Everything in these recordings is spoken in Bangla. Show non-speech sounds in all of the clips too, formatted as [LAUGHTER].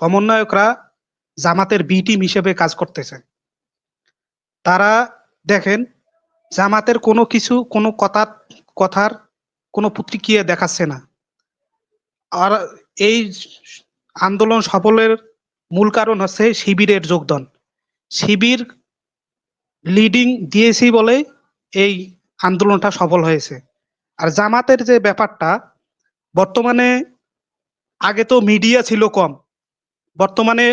সমন্বয়করা জামাতের বি টিম হিসেবে কাজ করতেছে। তারা দেখেন, জামাতের কোনো কিছু, কোনো কথা, কথার কোনো প্রতিক্রিয়া দেখাচ্ছে না। আর এই আন্দোলন সফলের মূল কারণ হচ্ছে শিবিরের যোগদান। শিবির লিডিং দিয়েছি বলে এই আন্দোলনটা সফল হয়েছে। আর জামাতের যে ব্যাপারটা, বর্তমানে আগে তো মিডিয়া ছিল কম বর্তমানে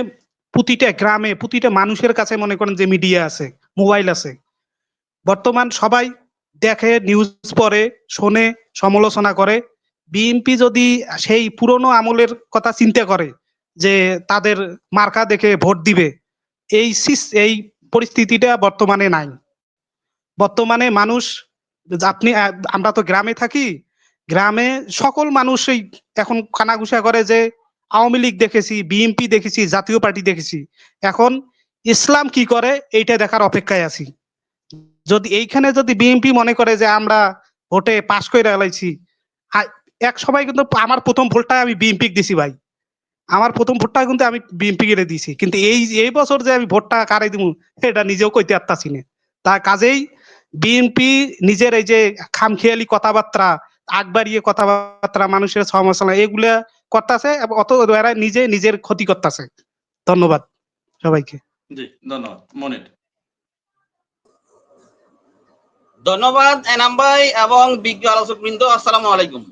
প্রতিটা গ্রামে, প্রতিটা মানুষের কাছে মনে করেন যে মিডিয়া আছে মোবাইল আছে। বর্তমান সবাই দেখে নিউজ পড়ে, শোনে, সমালোচনা করে। বিএনপি যদি সেই পুরনো আমলের কথা চিন্তা করে যে তাদের মার্কা দেখে ভোট দিবে, এই এই পরিস্থিতিটা বর্তমানে নাই। বর্তমানে মানুষ, আপনি আমরা তো গ্রামে থাকি, গ্রামে সকল মানুষই এখন কানাঘুষা করে যে আওয়ামী লীগ দেখেছি বিএনপি দেখেছি, জাতীয় পার্টি দেখেছি। এখন ইসলাম কি করে, এইটা দেখার অপেক্ষায় আছি। যদি এইখানে যদি বিএনপি মনে করে যে আমরা ভোটে পাশ করে এলাইছি এক সময় কিন্তু আমার প্রথম ভোটটা আমি বিএনপি দিছি ভাই। আমার প্রথম ভোটটা কিন্তু আমি বিএনপি কে দিছি। কিন্তু এই এই বছর যে আমি ভোটটা কারে দিব এটা নিজেও কইতে পারতাছি না। তার কাজেই বিএনপি নিজের এই যে খামখেয়ালি কথাবার্তা আগ বাড়িয়ে কথাবার্তা, মানুষের সমালোচনা, এগুলা করতেছে অত এরা নিজে নিজের ক্ষতি করতেছে। ধন্যবাদ সবাইকে। জি, ধন্যবাদ। মনির। ধন্যবাদ, এনাম ভাই এবং বিজ্ঞ আলোচক বৃন্দ আলাইকুম।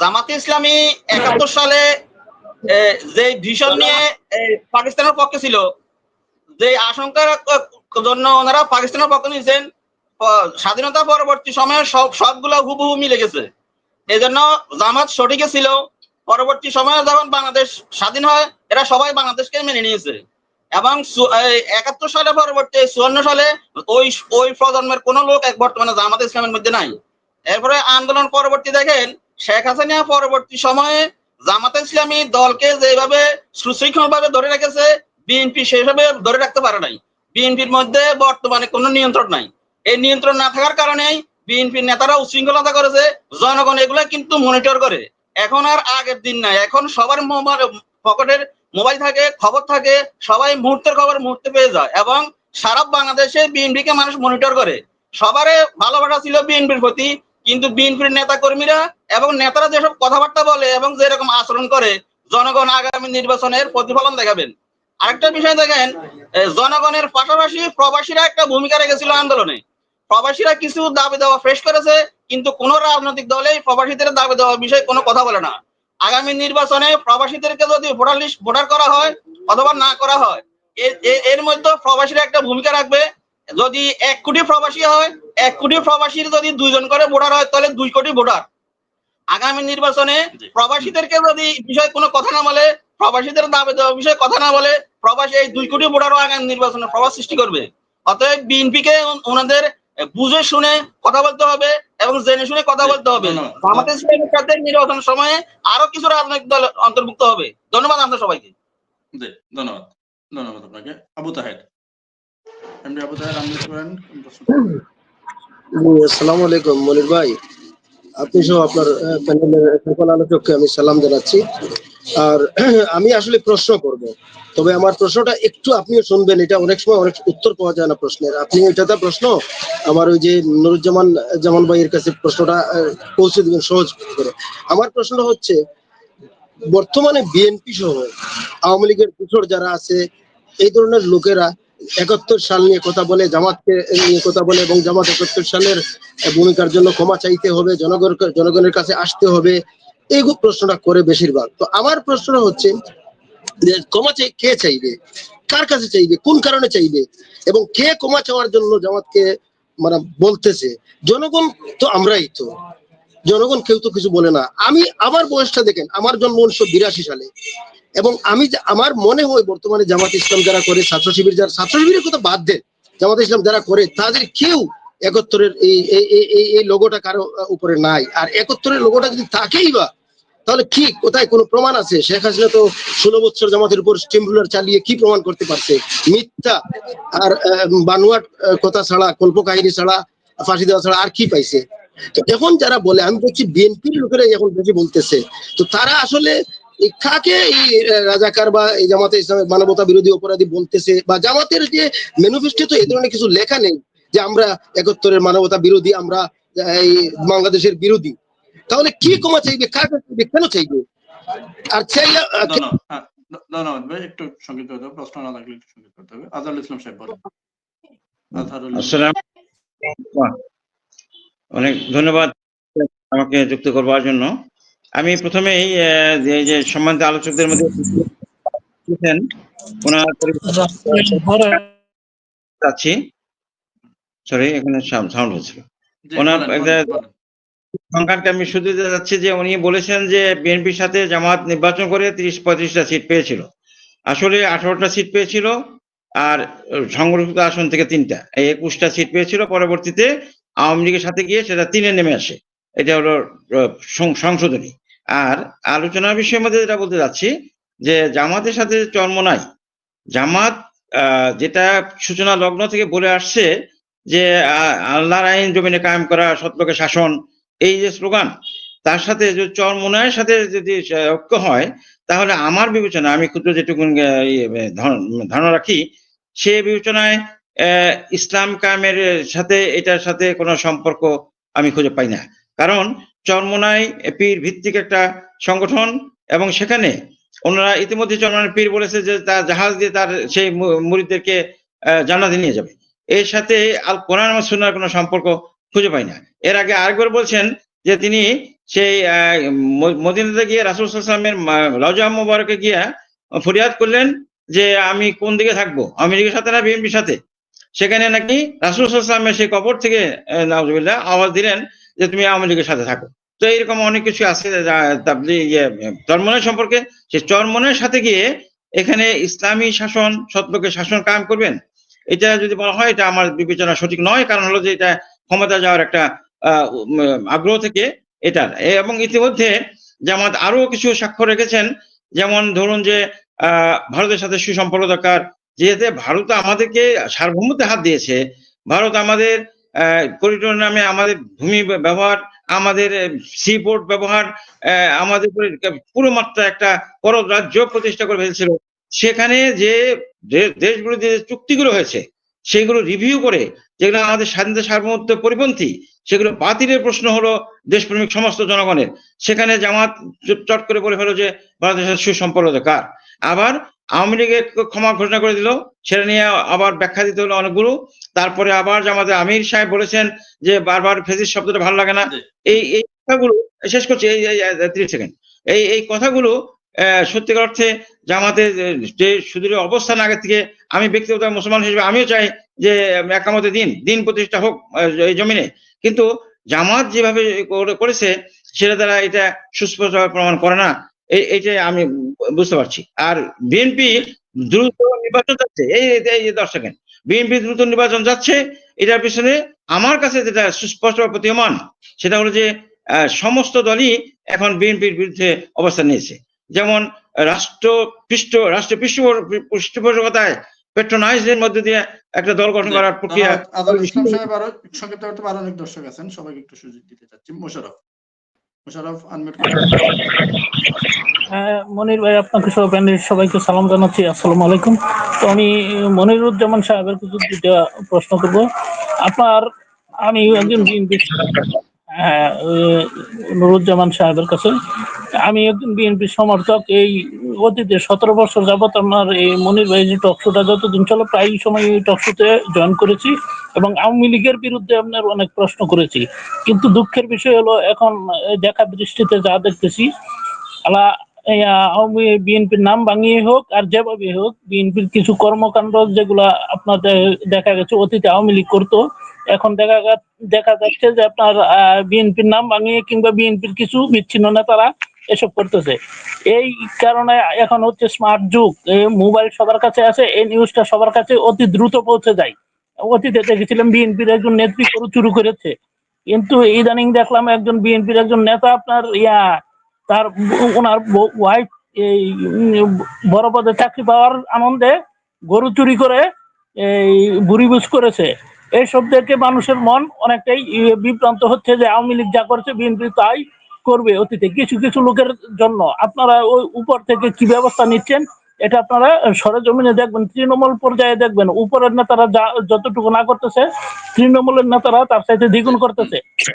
জামাতে ইসলামী একাত্তর সালে যে ভিশন নিয়ে পাকিস্তানের পক্ষে ছিল, যে আশঙ্কার জন্য ওনারা পাকিস্তানের পক্ষে নিয়েছেন স্বাধীনতা পরবর্তী সময়ে সব, সবগুলো হুবহু মিলে গেছে। এই জন্য জামাত সঠিক ছিল। পরবর্তী সময়ে যখন বাংলাদেশ স্বাধীন হয়, এরা সবাই বাংলাদেশকে মেনে নিয়েছে। এবং একাত্তর সালে পরবর্তী, চুয়ান্ন সালে ওই ওই প্রজন্মের কোন লোক এক বর্তমানে জামাত ইসলামের মধ্যে নাই। এরপরে আন্দোলন পরবর্তী দেখেন, শেখ হাসিনা পরবর্তী সময়ে জামাত ইসলামী দলকে যেভাবে সুশৃঙ্খল ভাবে ধরে রেখেছে, বিএনপি সেভাবে ধরে রাখতে পারে নাই। বিএনপির মধ্যে বর্তমানে কোনো নিয়ন্ত্রণ নাই। এই নিয়ন্ত্রণ না থাকার কারণেই বিএনপির নেতারা উশৃঙ্খলতা করেছে জনগণ এগুলা কিন্তু মনিটর করে। এখন আর আগের দিন নাই। এখন সবার পকেটের মোবাইল থাকে, খবর থাকে, সবাই মুহূর্তের খবর মুহূর্তে পেয়ে যায় এবং সারা বাংলাদেশে বিএনপি কে মানুষ মনিটর করে। সবারে ভালোবাসা ছিল বিএনপির প্রতি, কিন্তু বিএনপির নেতা কর্মীরা এবং নেতারা যেসব কথাবার্তা বলে এবং যেরকম আচরণ করে, জনগণ আগামী নির্বাচনের প্রতিফলন দেখাবেন। আরেকটা বিষয় দেখেন জনগণের পাশাপাশি প্রবাসীরা একটা ভূমিকা রেখেছিল আন্দোলনে। প্রবাসীরা কিছু দাবি দেওয়া ফ্রেশ করেছে কিন্তু কোন রাজনৈতিক দলে প্রবাসীদের দাবি দেওয়া বিষয়ে কোনো কথা বলে না। আগামী নির্বাচনে প্রবাসীদেরকে যদি ভোটার লিস্ট ভোটার করা হয় অথবা না করা হয় এর মধ্যে প্রবাসীরা একটা ভূমিকা রাখবে। যদি এক কোটি প্রবাসী হয় এক কোটি প্রবাসীর যদি দুইজন করে ভোটার হয় তাহলে দুই কোটি ভোটার। আগামী নির্বাচনে প্রবাসীদেরকে যদি বিষয়ে কোনো কথা না বলে প্রবাসীদের দাবি দেওয়া বিষয়ে কথা না বলে প্রবাসী এই দুই কোটি ভোটারও আগামী নির্বাচনে প্রভাব সৃষ্টি করবে। অতএব বিএনপি কে ওনাদের বুঝে শুনে কথা বলতে হবে এবং জেনে শুনে কথা বলতে হবে। ইসলামের সাথে নির্বাচন সময়ে আরও কিছু রাজনৈতিক দল অন্তর্ভুক্ত হবে। ধন্যবাদ আপনাদের সবাইকে। জি ধন্যবাদ। ধন্যবাদ আপনাকে। আবু তাহের। এমডি আবু তাহের আমি আসসালামু আলাইকুম মনির ভাই। আপনি সহ আপনার প্যানেলের সকল আলোচককে আমি সালাম জানাচ্ছি। আর, [CLEARS THROAT] আমি আসলে প্রশ্ন করব। তবে আমার প্রশ্নটা একটু আপনিও শুনবেন, এটা অনেক সময় অনেক উত্তর পাওয়া যায় না প্রশ্নের। আপনি এটাতে প্রশ্ন? আমার ওই যে নুরুজ্জামান, জামান ভাইয়ের কাছে প্রশ্নটা পৌঁছে দিবেন সহজ করে। আমার প্রশ্নটা হচ্ছে, বর্তমানে বিএনপি সহ আওয়ামী লীগের কিশোর যারা আছে, এই ধরনের লোকেরা একাত্তর সাল নিয়ে কথা বলে, জামাতকে নিয়ে কথা বলে এবং জামাত একাত্তর সালের ভূমিকার জন্য ক্ষমা চাইতে হবে, জনগণ, জনগণের কাছে আসতে হবে, এই প্রশ্নটা করে বেশিরভাগ। তো আমার প্রশ্নটা হচ্ছে যে ক্ষমা চাই কে চাইবে? কার কাছে চাইবে? কোন কারণে চাইবে? এবং কে ক্ষমা চাওয়ার জন্য জামাতকে মানে বলতেছে? জনগণ তো আমরাই তো। জনগণ কেউ তো কিছু বলে না। আমি আমার বয়সটা দেখেন, আমার জন্ম উনিশশো বিরাশি সালে। এবং আমি আমার মনে হয় বর্তমানে জামাত ইসলাম যারা করে, ছাত্র শিবির যারা, ছাত্র শিবিরের কথা বাদ দেন, জামাত ইসলাম যারা করে, তাদের কেউ একত্তরের এই, এই- লোগোটা কারও উপরে নাই। আর একত্তরের লোগোটা যদি থাকেই বা, তাহলে কি, কোথায় কোনো প্রমাণ আছে? শেখ হাসিনা তো ষোলো বছর জামাতের উপর স্টিমুলার চালিয়ে কি প্রমাণ করতে পারছে? মিথ্যা। আর বানোয়াট কথা ছাড়া কল্প কাহিনী ছাড়া, ফাঁসি দেওয়া ছাড়া আর কি পাইছে? তো এখন যারা বলে আমি দেখছি বিএনপির লোকেরা এখন বেশি বলতেছে তো তারা আসলে কাকে এই রাজাকার বা এই জামাতে ইসলামের মানবতা বিরোধী অপরাধী বলতেছে বা জামাতের যে ম্যানিফেস্টো তো এই ধরনের কিছু লেখা নেই যে আমরা একাত্তরের মানবতা বিরোধী আমরা এই বাংলাদেশের বিরোধী। তাহলে কি কমা চাইবে? কাকে চাইবে? কেন চাইবে? আর চাইলে হ্যাঁ, একটু সংক্ষিপ্ত হতে হবে প্রশ্ন না থাকলে একটু সংক্ষিপ্ত হবে আজহারুল ইসলাম সাহেব বলেন। আজহারুল ইসলাম অনেক ধন্যবাদ আমাকে যুক্ত করবার জন্য। আমি প্রথমেই যে যে সম্মানিত আলোচকদের মধ্যে ওনার চাচ্ছি সরি এখানে সাউন্ড হচ্ছিল ওনার। সংখ্যানকে আমি শুধু দিতে যাচ্ছি যে উনি বলেছেন যে বিএনপির সাথে জামাত নির্বাচন করে তিরিশ পঁয়ত্রিশটা সিট পেয়েছিল। আসলে আঠারোটা সিট পেয়েছিল আর সংরক্ষিত আসন থেকে তিনটা। এই একুশটা সিট পেয়েছিল পরবর্তীতে আওয়ামী লীগের সাথে গিয়ে সেটা তিনে নেমে আসে। এটা হলো সংশোধনী। আর আলোচনার বিষয়ের মধ্যে যেটা বলতে যাচ্ছি যে জামাতের সাথে চর্মনাই জামাত আহ, যেটা সূচনা লগ্ন থেকে বলে আসছে যে আল্লাহর আইন জমিনে কায়েম করা সত্যকে শাসন এই যে স্লোগান তার সাথে যে চরমোনায়ের সাথে যদি ঐক্য হয় তাহলে আমার বিবেচনা আমি ক্ষুদ্র যেটুকু ইয়ে, ধারণা রাখি সে বিবেচনায় ইসলাম কামের সাথে এটার সাথে কোনো সম্পর্ক আমি খুঁজে পাই না। কারণ চরমোনাই পীর ভিত্তিক একটা সংগঠন এবং সেখানে ওনারা ইতিমধ্যে চরমোনাই পীর বলেছে যে তার জাহাজ দিয়ে তার সেই মুরিদদেরকে আহ, জান্নাতে নিয়ে যাবে। এর সাথে আল কোরআন সুন্নাহর কোনো সম্পর্ক খুঁজে পাই না। এর আগে আরেকবার বলছেন যে তিনি সেই মদিনাতে গিয়ে রাসুল সাল্লামের লজা মুবারকে গিয়া ফরিয়াদ করলেন যে আমি কোন দিকে থাকব? লীগের সাথে না বিএনপির সাথে? সেখানে নাকি রাসুল সাল্লামের সেই কবর থেকে নাউজুবিল্লাহ, আওয়াজ দিলেন যে তুমি আওয়ামী লীগের সাথে থাকো। তো এইরকম অনেক কিছু আছে ইয়ে চরমনের সম্পর্কে। সেই চরমনের সাথে গিয়ে এখানে ইসলামী শাসন সত্যকে শাসন কায়েম করবেন? এটা যদি বলা হয়, এটা আমার বিবেচনা সঠিক নয়। কারণ হলো যে এটা ক্ষমতা যাওয়ার একটা আগ্রহ থেকে এটা। এবং ইতিমধ্যে জামাত আরও কিছু সাক্ষ্য রেখেছেন। যেমন ধরুন যে ভারতের সাথে সুসম্পর্ক দরকার যেহেতু ভারত আমাদেরকে সার্বভৌমত্বে হাত দিয়েছে, ভারত আমাদের করিডোর নামে আমাদের ভূমি ব্যবহার, আমাদের সি পোর্ট ব্যবহার আমাদের পুরো মাত্রা একটা কর রাজ্য প্রতিষ্ঠা করে ফেলছিল। সেখানে যে দে- দেশগুলোতে যে চুক্তিগুলো হয়েছে, সেগুলো রিভিউ করে, যেগুলো আমাদের স্বাধীনতা সার্বভৌমত্ব পরিপন্থী, সেগুলো বাতিলের প্রশ্ন হলো দেশপ্রেমিক সমস্ত জনগণের। সেখানে জামাত চট করে বলে ফেলো যে সাথে সুসম্পর্ক দরকার আবার আওয়ামী লীগের ক্ষমা ঘোষণা করে দিল। সেটা নিয়ে আবার ব্যাখ্যা দিতে হলো অনেকগুলো তারপরে আবার জামাতের আমির সাহেব বলেছেন যে বারবার ফেজিস শব্দটা ভালো লাগে না। এই এই কথাগুলো শেষ করছি এই ত্রিশ সেকেন্ড। এই এই কথাগুলো সত্যিকার অর্থে জামাতের যে সুদূর অবস্থান আগে থেকে আমি ব্যক্তিগত মুসলমান হিসেবে আমিও চাই যে একামতে দিন দিন প্রতিষ্ঠা হোক এই জমিনে। কিন্তু জামাত যেভাবে করেছে সেটা দ্বারা এটা সুস্পষ্ট প্রমাণ করে না। এইটাই আমি বুঝতে পারছি। আর বিএনপি দ্রুত নির্বাচন যাচ্ছে এই এই- সেকেন্ড। বিএনপি দ্রুত নির্বাচন যাচ্ছে এটার পিছনে আমার কাছে যেটা সুস্পষ্ট প্রতীয়মান সেটা হলো যে সমস্ত দলই এখন বিএনপির বিরুদ্ধে অবস্থান নিয়েছে। যেমন রাষ্ট্র পৃষ্ঠ রাষ্ট্র পৃষ্ঠ পৃষ্ঠপোষকতায় পেট্রোনাইজের মধ্যে দিয়ে একটা দল গঠন করার প্রক্রিয়া সংক্ষিপ্ত অনেক দর্শক আছেন সবাইকে একটু সুযোগ দিতে চাচ্ছি। মোশারফ মোশারফ আনমিউট হ্যাঁ, মনির ভাই আপনাকে সহ প্যানেলের সবাইকে সালাম জানাচ্ছি। আসসালামু আলাইকুম। তো আমি মনিরুজ্জামান সাহেবের কিছু দুইটা প্রশ্ন করব। আপনার আমি একজন বিএনপি হ্যাঁ নুরুজ্জামান সাহেবের কাছে আমি একজন বিএনপি সমর্থক, এই অতীতে সতেরো বছর যাবত আপনার এই মনির ভাই যে টকশোটা যতদিন চলো, প্রায় সময় এই টকশোতে জয়েন করেছি এবং আওয়ামী লীগের বিরুদ্ধে আপনার অনেক প্রশ্ন করেছি। কিন্তু দুঃখের বিষয় হলো, এখন দেখা দৃষ্টিতে যা দেখতেছি, আলা আওয়ামী বিএনপির নাম ভাঙিয়ে হোক আর যেভাবে হোক, বিএনপির কিছু কর্মকাণ্ড যেগুলা আপনাদের দেখা গেছে, অতীতে আওয়ামী লীগ করতো, এখন দেখা দেখা যাচ্ছে যে আপনার বিএনপির নাম ভাঙিয়ে কিংবা বিএনপির কিছু বিচ্ছিন্ন নেতারা এসব করতেছে। এই কারণে এখন হচ্ছে স্মার্ট যুগ মোবাইল সবার কাছে আছে, এই নিউজটা সবার কাছে অতি দ্রুত পৌঁছে যায়। অতীতে দেখেছিলাম বিএনপির একজন নেত্রী চুরি করেছে। কিন্তু ইদানিং দেখলাম একজন বিএনপির একজন নেতা আপনার ইয়া, তার ওনার ওয়াইফ এই বড় পদে চাকরি পাওয়ার আনন্দে গরু চুরি করে এই বুড়িবুজ করেছে। এইসব দেখে মানুষের মন অনেকটাই বিভ্রান্ত হচ্ছে যে আওয়ামী লীগ যা করছে বিএনপি তাই করবে অতীতে কিছু কিছু লোকের জন্য। আপনারা ওই উপর থেকে কি ব্যবস্থা নিচ্ছেন, এটা আপনারা সরেজমিনে দেখবেন, তৃণমূল পর্যায়ে দেখবেন। উপরের নেতারা যা, যতটুকু না করতেছে, তৃণমূলের নেতারা তার সাথে দ্বিগুণ করতেছে।